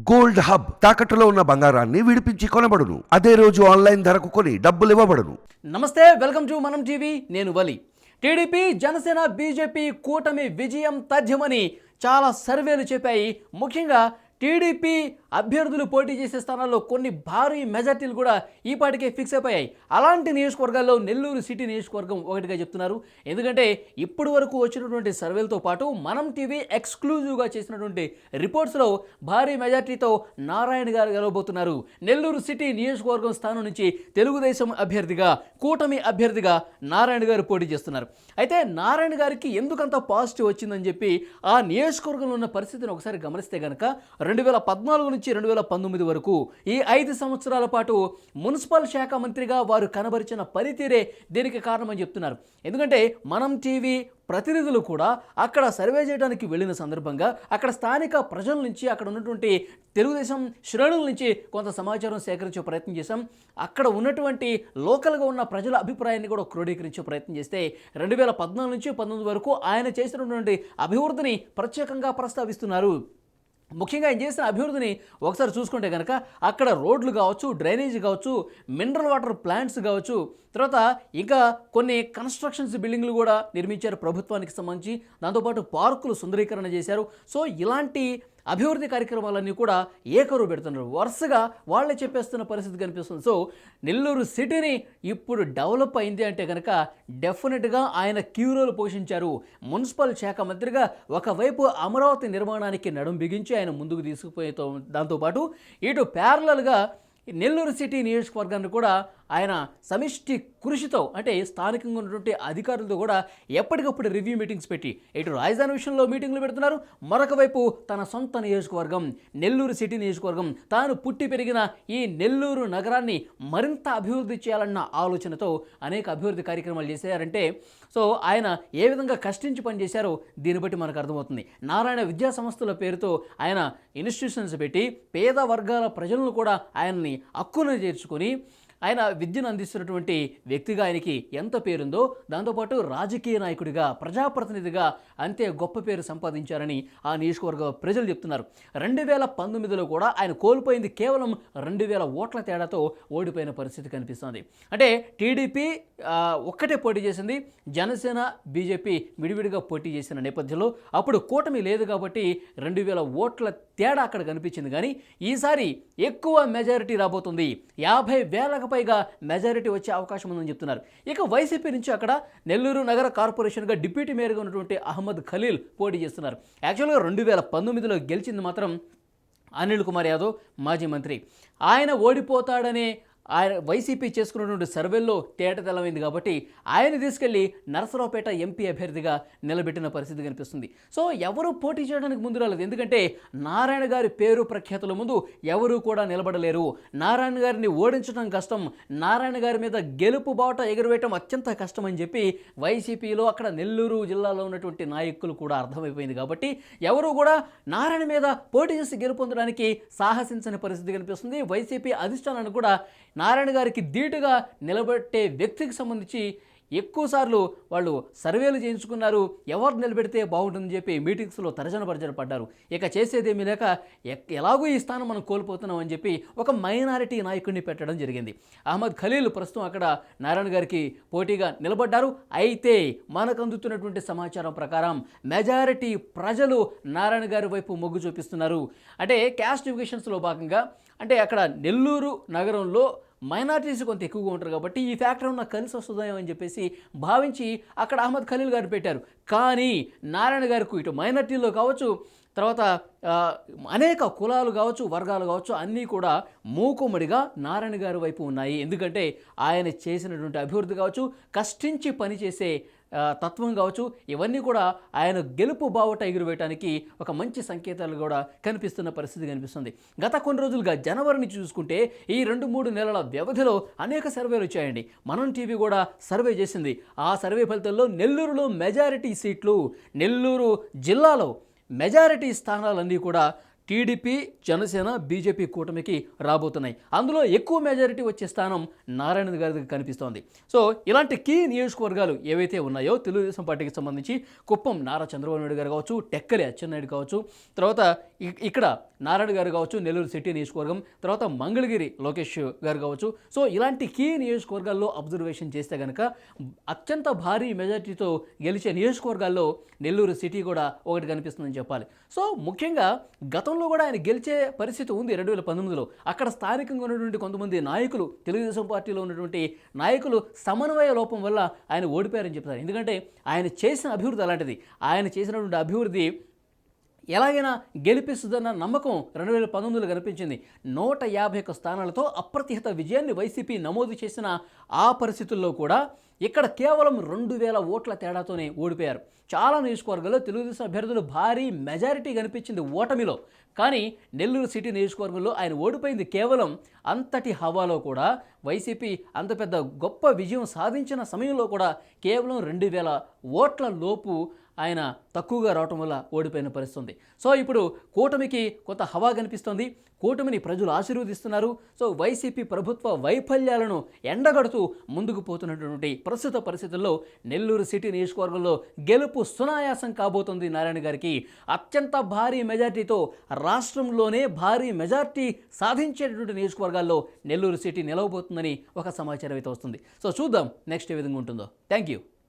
Gold hub తాకట్టులో ఉన్న బంగారాన్ని విడిపించి కొనబడును. అదే రోజు ఆన్లైన్ ధరకు కొని డబ్బులు ఇవ్వబడును. నమస్తే వెల్కమ్ టు మనం టీవీ. నేను వలి. టీడీపీ జనసేన బీజేపీ కూటమి విజయం తథ్యమని చాలా సర్వేలు చెప్పాయి. ముఖ్యంగా టీడీపీ అభ్యర్థులు పోటీ చేసే స్థానాల్లో కొన్ని భారీ మెజార్టీలు కూడా ఈపాటికే ఫిక్స్ అయిపోయాయి. అలాంటి నియోజకవర్గాల్లో నెల్లూరు సిటీ నియోజకవర్గం ఒకటిగా చెప్తున్నారు. ఎందుకంటే ఇప్పటి వరకు వచ్చినటువంటి సర్వేలతో పాటు మనం టీవీ ఎక్స్క్లూజివ్గా చేసినటువంటి రిపోర్ట్స్లో భారీ మెజార్టీతో నారాయణ గారు గెలవబోతున్నారు. నెల్లూరు సిటీ నియోజకవర్గం స్థానం నుంచి తెలుగుదేశం అభ్యర్థిగా కూటమి అభ్యర్థిగా నారాయణ గారు పోటీ చేస్తున్నారు. అయితే నారాయణ గారికి ఎందుకంత పాజిటివ్ వచ్చిందని చెప్పి ఆ నియోజకవర్గంలో ఉన్న పరిస్థితిని ఒకసారి గమనిస్తే కనుక రెండు వేల పద్నాలుగు నుంచి రెండు వేల పంతొమ్మిది వరకు ఈ ఐదు సంవత్సరాల పాటు మున్సిపల్ శాఖ మంత్రిగా వారు కనబరిచిన పనితీరే దీనికి కారణమని చెప్తున్నారు. ఎందుకంటే మనం టీవీ ప్రతినిధులు కూడా అక్కడ సర్వే చేయడానికి వెళ్ళిన సందర్భంగా అక్కడ స్థానిక ప్రజల నుంచి అక్కడ ఉన్నటువంటి తెలుగుదేశం శ్రేణుల నుంచి కొంత సమాచారం సేకరించే ప్రయత్నం చేశాం. అక్కడ ఉన్నటువంటి లోకల్గా ఉన్న ప్రజల అభిప్రాయాన్ని కూడా క్రోడీకరించే ప్రయత్నం చేస్తే రెండు వేల పద్నాలుగు నుంచి పంతొమ్మిది వరకు ఆయన చేసినటువంటి అభివృద్ధిని ప్రత్యేకంగా ప్రస్తావిస్తున్నారు. ముఖ్యంగా ఆయన చేసిన అభివృద్ధిని ఒకసారి చూసుకుంటే కనుక అక్కడ రోడ్లు కావచ్చు డ్రైనేజ్ కావచ్చు మినరల్ వాటర్ ప్లాంట్స్ కావచ్చు తర్వాత ఇంకా కొన్ని కన్స్ట్రక్షన్స్ బిల్డింగ్లు కూడా నిర్మించారు ప్రభుత్వానికి సంబంధించి. దాంతోపాటు పార్కులు సుందరీకరణ చేశారు. సో ఇలాంటి అభివృద్ధి కార్యక్రమాలన్నీ కూడా ఏకరువు పెడుతున్నారు. వరుసగా వాళ్ళే చెప్పేస్తున్న పరిస్థితి కనిపిస్తుంది. సో నెల్లూరు సిటీని ఇప్పుడు డెవలప్ అయింది అంటే కనుక డెఫినెట్గా ఆయన క్యూరోలు పోషించారు. మున్సిపల్ శాఖ మంత్రిగా ఒకవైపు అమరావతి నిర్మాణానికి నడుం బిగించి ఆయన ముందుకు తీసుకుపోయే దాంతోపాటు ఇటు ప్యారలల్గా నెల్లూరు సిటీ నియోజకవర్గాన్ని కూడా ఆయన సమిష్టి కృషితో అంటే స్థానికంగా ఉన్నటువంటి అధికారులతో కూడా ఎప్పటికప్పుడు రివ్యూ మీటింగ్స్ పెట్టి ఇటు రాజధాని విషయంలో మీటింగ్లు పెడుతున్నారు. మరొక వైపు తన సొంత నియోజకవర్గం నెల్లూరు సిటీ నియోజకవర్గం తాను పుట్టి పెరిగిన ఈ నెల్లూరు నగరాన్ని మరింత అభివృద్ధి చేయాలన్న ఆలోచనతో అనేక అభివృద్ధి కార్యక్రమాలు చేశారంటే సో ఆయన ఏ విధంగా కష్టించి పనిచేశారో దీన్ని బట్టి మనకు అర్థమవుతుంది. నారాయణ విద్యా సంస్థల పేరుతో ఆయన ఇన్స్టిట్యూషన్స్ పెట్టి పేద వర్గాల ప్రజలను కూడా ఆయన్ని హక్కును చేర్చుకొని ఆయన విద్యను అందిస్తున్నటువంటి వ్యక్తిగా ఆయనకి ఎంత పేరుందో దాంతోపాటు రాజకీయ నాయకుడిగా ప్రజాప్రతినిధిగా అంతే గొప్ప పేరు సంపాదించారని ఆ నియోజకవర్గ ప్రజలు చెప్తున్నారు. రెండు వేల పంతొమ్మిదిలో కూడా ఆయన కోల్పోయింది కేవలం రెండు వేల ఓట్ల తేడాతో ఓడిపోయిన పరిస్థితి కనిపిస్తుంది. అంటే టీడీపీ ఒక్కటే పోటీ చేసింది. జనసేన బీజేపీ విడివిడిగా పోటీ చేసిన నేపథ్యంలో అప్పుడు కూటమి లేదు కాబట్టి రెండు వేల ఓట్ల తేడా అక్కడ కనిపించింది. కానీ ఈసారి ఎక్కువ మెజారిటీ రాబోతుంది. యాభై వేలకు పైగా మెజారిటీ వచ్చే అవకాశం ఉందని చెప్తున్నారు. ఇక వైసీపీ నుంచి అక్కడ నెల్లూరు నగర కార్పొరేషన్గా డిప్యూటీ మేయర్గా ఉన్నటువంటి అహ్మద్ ఖలీల్ పోటీ చేస్తున్నారు. యాక్చువల్గా రెండు వేల పంతొమ్మిదిలో గెలిచింది మాత్రం అనిల్ కుమార్ యాదవ్ మాజీ మంత్రి. ఆయన ఓడిపోతాడనే ఆయన వైసీపీ చేసుకున్నటువంటి సర్వేల్లో తేట తెల్లమైంది కాబట్టి ఆయన తీసుకెళ్ళి నరసరావుపేట ఎంపీ అభ్యర్థిగా నిలబెట్టిన పరిస్థితి కనిపిస్తుంది. సో ఎవరు పోటీ చేయడానికి ముందు రాలేదు. ఎందుకంటే నారాయణ గారి పేరు ప్రఖ్యాతుల ముందు ఎవరు కూడా నిలబడలేరు. నారాయణ గారిని ఓడించడం కష్టం. నారాయణ గారి మీద గెలుపు బాట ఎగురవేయటం అత్యంత కష్టం అని చెప్పి వైసీపీలో అక్కడ నెల్లూరు జిల్లాలో ఉన్నటువంటి నాయకులు కూడా అర్థమైపోయింది కాబట్టి ఎవరు కూడా నారాయణ మీద పోటీ చేసి గెలుపొందడానికి సాహసించని పరిస్థితి కనిపిస్తుంది. వైసీపీ అధిష్టానాన్ని కూడా నారాయణ గారికి ధీటుగా నిలబెట్టే వ్యక్తికి సంబంధించి ఎక్కువసార్లు వాళ్ళు సర్వేలు చేయించుకున్నారు. ఎవరు నిలబెడితే బాగుంటుందని చెప్పి మీటింగ్స్లో తరజన పరిచయం పడ్డారు. ఇక చేసేదేమీ లేక ఎక్- ఎలాగో ఈ స్థానం మనం కోల్పోతున్నాం అని చెప్పి ఒక మైనారిటీ నాయకుడిని పెట్టడం జరిగింది. అహ్మద్ ఖలీల్ ప్రస్తుతం అక్కడ నారాయణ గారికి పోటీగా నిలబడ్డారు. అయితే మనకు అందుతున్నటువంటి సమాచారం ప్రకారం మెజారిటీ ప్రజలు నారాయణ గారి వైపు మొగ్గు చూపిస్తున్నారు. అంటే క్యాస్ట్ డివికేషన్స్లో భాగంగా అంటే అక్కడ నెల్లూరు నగరంలో మైనార్టీస్ కొంత ఎక్కువగా ఉంటారు కాబట్టి ఈ ఫ్యాక్టర్ ఉన్న కలిసి వస్తుందేమో అని చెప్పేసి భావించి అక్కడ అహ్మద్ ఖలీల్ గారు పెట్టారు. కానీ నారాయణ గారికి ఇటు మైనార్టీలో కావచ్చు తర్వాత అనేక కులాలు కావచ్చు వర్గాలు కావచ్చు అన్నీ కూడా మూకుమ్మడిగా నారాయణ గారి వైపు ఉన్నాయి. ఎందుకంటే ఆయన చేసినటువంటి అభివృద్ధి కావచ్చు కష్టించి పనిచేసే తత్వం కావచ్చు ఇవన్నీ కూడా ఆయన గెలుపు బావుట ఎగురవేయటానికి ఒక మంచి సంకేతాలు కూడా కనిపిస్తున్న పరిస్థితి కనిపిస్తుంది. గత కొన్ని రోజులుగా జనవరిని చూసుకుంటే ఈ రెండు మూడు నెలల వ్యవధిలో అనేక సర్వేలు వచ్చాయండి. మనం టీవీ కూడా సర్వే చేసింది. ఆ సర్వే ఫలితాల్లో నెల్లూరులో మెజారిటీ సీట్లు నెల్లూరు జిల్లాలో మెజారిటీ స్థానాలన్నీ కూడా టీడీపీ జనసేన బీజేపీ కూటమికి రాబోతున్నాయి. అందులో ఎక్కువ మెజారిటీ వచ్చే స్థానం నారాయణ గారికి కనిపిస్తోంది. సో ఇలాంటి కీ నియోజకవర్గాలు ఏవైతే ఉన్నాయో తెలుగుదేశం పార్టీకి సంబంధించి కుప్పం నారా చంద్రబాబు నాయుడు గారు కావచ్చు టెక్కలి అచ్చెన్నాయుడు కావచ్చు తర్వాత ఇక్కడ నారాయణ గారు కావచ్చు నెల్లూరు సిటీ నియోజకవర్గం తర్వాత మంగళగిరి లోకేష్ గారు కావచ్చు. సో ఇలాంటి కీ నియోజకవర్గాల్లో అబ్జర్వేషన్ చేస్తే కనుక అత్యంత భారీ మెజారిటీతో గెలిచే నియోజకవర్గాల్లో నెల్లూరు సిటీ కూడా ఒకటి కనిపిస్తుందని చెప్పాలి. సో ముఖ్యంగా గతంలో కూడా ఆయన గెలిచే పరిస్థితి ఉంది రెండు వేల పంతొమ్మిదిలో. అక్కడ స్థానికంగా ఉన్నటువంటి కొంతమంది నాయకులు తెలుగుదేశం పార్టీలో ఉన్నటువంటి నాయకులు సమన్వయ లోపం వల్ల ఆయన ఓడిపోయారని చెప్తారు. ఎందుకంటే ఆయన చేసిన అభివృద్ధి అలాంటిది. ఆయన చేసినటువంటి అభివృద్ధి ఎలాగైనా గెలిపిస్తుందన్న నమ్మకం రెండు వేల పంతొమ్మిదిలో కనిపించింది. నూట యాభై ఒక్క స్థానాలతో అప్రతిహత విజయాన్ని వైసీపీ నమోదు చేసిన ఆ పరిస్థితుల్లో కూడా ఇక్కడ కేవలం రెండు వేల ఓట్ల తేడాతోనే ఓడిపోయారు. చాలా నియోజకవర్గాల్లో తెలుగుదేశం అభ్యర్థులు భారీ మెజారిటీ కనిపించింది ఓటమిలో. కానీ నెల్లూరు సిటీ నియోజకవర్గంలో ఆయన ఓడిపోయింది కేవలం అంతటి హవాలో కూడా వైసీపీ అంత పెద్ద గొప్ప విజయం సాధించిన సమయంలో కూడా కేవలం రెండు వేల ఓట్ల లోపు ఆయన తక్కువగా రావటం వల్ల ఓడిపోయిన పరిస్థితుంది. సో ఇప్పుడు కూటమికి కొంత హవా కనిపిస్తుంది. కూటమిని ప్రజలు ఆశీర్వదిస్తున్నారు. సో వైసీపీ ప్రభుత్వ వైఫల్యాలను ఎండగడుతూ ముందుకు పోతున్నటువంటి ప్రస్తుత పరిస్థితుల్లో నెల్లూరు సిటీ నియోజకవర్గంలో గెలుపు సునాయాసం కాబోతుంది నారాయణ గారికి. అత్యంత భారీ మెజార్టీతో రాష్ట్రంలోనే భారీ మెజార్టీ సాధించేటటువంటి నియోజకవర్గాల్లో నెల్లూరు సిటీ నిలవబోతుందని ఒక సమాచారం అయితే వస్తుంది. సో చూద్దాం నెక్స్ట్ ఏ విధంగా ఉంటుందో. Thank you